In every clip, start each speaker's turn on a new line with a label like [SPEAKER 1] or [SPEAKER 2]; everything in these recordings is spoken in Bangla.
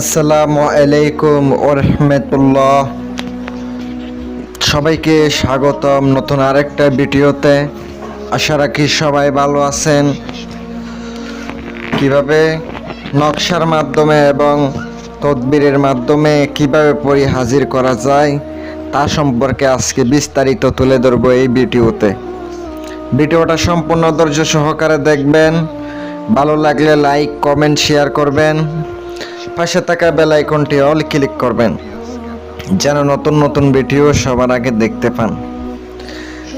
[SPEAKER 1] আসসালামু আলাইকুম ওরহমতুল্লাহ সবাইকে স্বাগতম নতুন আরেকটা ভিডিওতে। আশা রাখি সবাই ভালো আছেন। কীভাবে নকশার মাধ্যমে এবং তদবিরের মাধ্যমে কীভাবে পরি হাজির করা যায়, তা সম্পর্কে আজকে বিস্তারিত তুলে ধরবো এই ভিডিওতে। ভিডিওটা সম্পূর্ণ ধৈর্য সহকারে দেখবেন। ভালো লাগলে লাইক, কমেন্ট, শেয়ার করবেন। পাশে থাকা বেল আইকনটি অল ক্লিক করবেন, যেন নতুন নতুন ভিডিও সবার আগে দেখতে পান।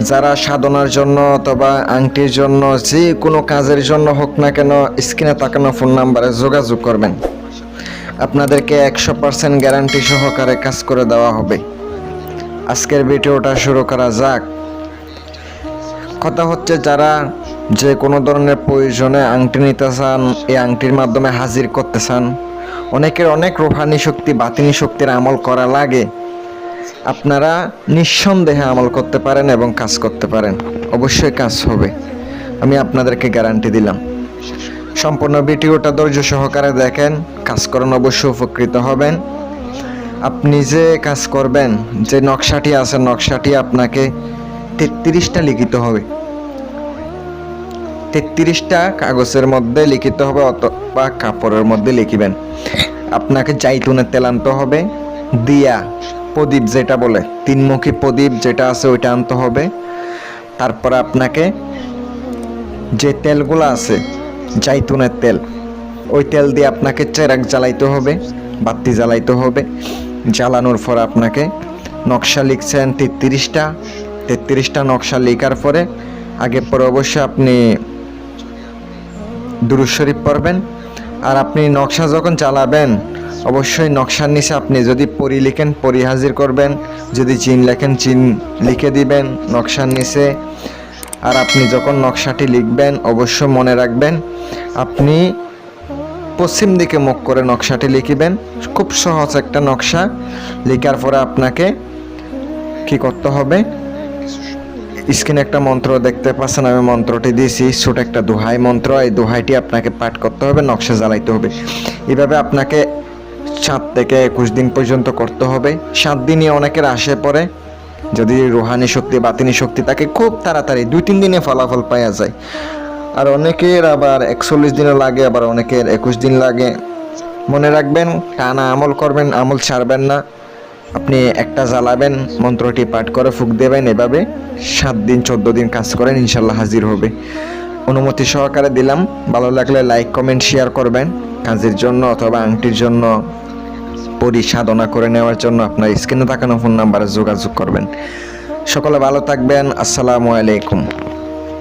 [SPEAKER 1] যারা সাধনার জন্য অথবা আংটির জন্য, যে কোনো কাজের জন্য হোক না কেন, স্ক্রিনে তাকানো ফোন নাম্বারে যোগাযোগ করবেন। আপনাদেরকে একশো পার্সেন্ট গ্যারান্টি সহকারে কাজ করে দেওয়া হবে। আজকের ভিডিওটা শুরু করা যাক। কথা হচ্ছে, যারা যে কোনো ধরনের প্রয়োজনে আংটি নিতে চান, এই আংটির মাধ্যমে হাজির করতে চান অনেকের অনেক রোহানি শক্তি, বাতিনি শক্তির আমল করা লাগে। আপনারা নিঃসন্দেহে আমল করতে পারেন এবং কাজ করতে পারেন। অবশ্যই কাজ হবে। আমি আপনাদেরকে গ্যারান্টি দিলাম। সম্পূর্ণ ভিডিওটা ধৈর্য সহকারে দেখেন, কাজ করেন, অবশ্যই উপকৃত হবেন। আপনি যে কাজ করবেন, যে নকশাটি আছে, নকশাটি আপনাকে তেত্রিশটা লিখিত হবে। তেত্রিশটা কাগজের মধ্যে লিখিত হবে অথবা কাপড়ের মধ্যে লিখিবেন। আপনাকে জাইতুনের তেল আনতে হবে। দিয়া, প্রদীপ যেটা বলে, তিনমুখী প্রদীপ যেটা আছে ওইটা আনতে হবে। তারপরে আপনাকে যে তেলগুলো আছে, জাইতুনের তেল, ওই তেল দিয়ে আপনাকে চেরাক জ্বালাইতে হবে, বাতি জ্বালাইতে হবে। জ্বালানোর পর আপনাকে নকশা লিখছেন তেত্রিশটা। তেত্রিশটা নকশা লেখার পরে আগে পরে অবশ্যই আপনি দুরুদ শরীফ পড়বেন। আর আপনি নকশা যখন চালাবেন, অবশ্যই নকশার নিচে আপনি যদি পরি লিখেন, পরি হাজির করবেন। যদি চিন লেখেন চিন লিখে দিবেন নকশার নিচে। আর আপনি যখন নকশাটি লিখবেন অবশ্য মনে রাখবেন, আপনি পশ্চিম দিকে মুখ করে নকশাটি লিখিবেন। খুব সহজ একটা নকশা। লেখার পরে আপনাকে কি করতে হবে? স্ক্রিনে একটা মন্ত্র দেখতে পাচ্ছেন, আমি মন্ত্রটি দিয়েছি, ছোট একটা দোহাই মন্ত্র, এই দোহাইটি আপনাকে পাঠ করতে হবে, নকশা জ্বালাইতে হবে। এভাবে আপনাকে সাত থেকে একুশ দিন পর্যন্ত করতে হবে। সাত দিনই অনেকের আসে পরে, যদি রুহানি শক্তি, বাতিনি শক্তি তাকে খুব তাড়াতাড়ি, দুই, তিন দিনে ফলাফল পাওয়া যায়। আর অনেকের আবার একচল্লিশ দিনও লাগে, আবার অনেকের একুশ দিন লাগে। মনে রাখবেন, টানা আমল করবেন, আমল ছাড়বেন না। আপনি একটা জ্বালাবেন, মন্ত্রটি পাঠ করে ফুক দেবেন, এভাবে সাত দিন, চোদ্দ দিন কাজ করেন ইনশাল্লাহ হাজির হবে। অনুমতি সহকারে দিলাম, ভালো লাগলে লাইক, কমেন্ট, শেয়ার করবেন। কাজের জন্য অথবা আংটির জন্য পরি সাধনা করে নেওয়ার জন্য আপনার স্ক্রিনে থাকানো ফোন নাম্বারে যোগাযোগ করবেন। সকলে ভালো থাকবেন, আসসালামু আলাইকুম।